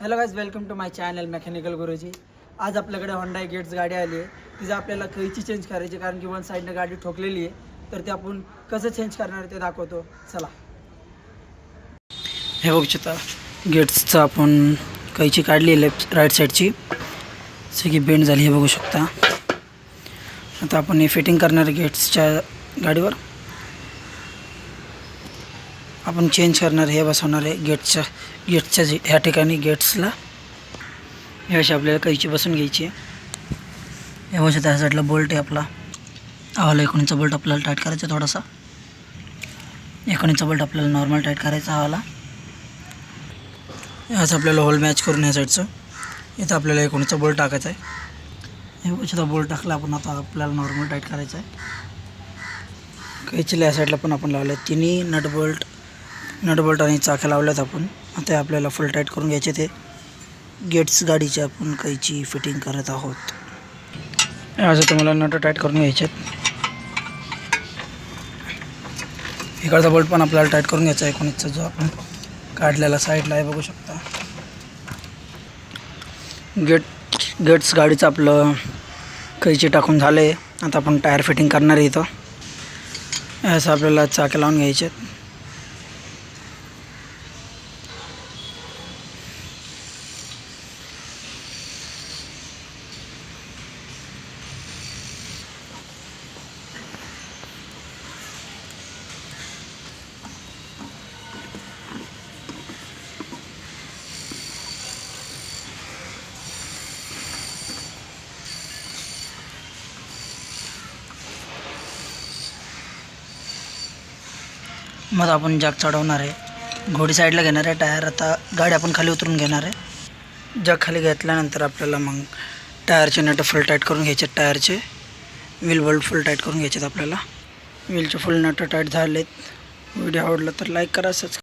Hello guys welcome to my channel mechanical Guruji आज आपल्याकडे Honda gates गाडी आली आहे. तिचं आपल्याला कैची चेंज करायची कारण की वन साईडनं गाडी ठोकलेली आहे. तर ते आपण कसं चेंज करणार ते दाखवतो. चला. हे बघू शकता गेट्सचं आपण कैची काढली लेफ्ट राईट साईडची सगळी बेंड झाली हे बघू शकता. आता आपण हे फिटिंग करणार आहे गेट्सच्या गाडीवर. आपण चेंज करणार हे बसवणार आहे. गेटच्या गेटच्या जे- ह्या ठिकाणी गेट्सला हे अशी आपल्याला कैची बसून घ्यायची आहे. हे वर्ष त्या साईडला बोल्ट आहे आपला. हवाला एकोणीचा बोल्ट आपल्याला टाईट करायचा आहे थोडासा. एकोणीचा बोल्ट आपल्याला नॉर्मल टाईट करायचा हवाला. असं आपल्याला होल मॅच करून ह्या साईडचं इथं आपल्याला एकोणीचा बोल्ट टाकायचा आहे. हे वर्षाचा बोल्ट टाकला आपण आता आपल्याला नॉर्मल टाईट करायचं आहे. कैचीला या साईडला पण आपण लावलं आहे तिन्ही नट बोल्ट नटबोल्ट आणि चाक्या लावल्यात आपण. आता आपल्याला फुल टाईट करून घ्यायचे ते. गेट्स गाडीचे आपण काहीची फिटिंग करत आहोत. असं तुम्हाला नट टाईट करून घ्यायचे इकडचा बोल्ट पण आपल्याला टाईट करून घ्यायचा आहे एकोणीसचा जो आपण काढलेला साईडला आहे बघू शकता. गेट गेट्स गाडीचं आपलं कैची टाकून झालं आहे आता आपण टायर फिटिंग करणार आहे इथं. असं आपल्याला चाके लावून घ्यायचे आहेत. मग आपण जग चढवणार आहे. घोडी साईडला घेणार आहे टायर. आता गाडी आपण खाली उतरून घेणार आहे. जग खाली घेतल्यानंतर आपल्याला मग टायरचे नट फुल टाईट करून घ्यायचे टायरचे. व्हील बोल्ट फुल टाईट करून घ्यायचे आपल्याला. व्हीलचे फुल नट टाईट झालेत. व्हिडिओ आवडला तर लाईक करा सबस्क्राईब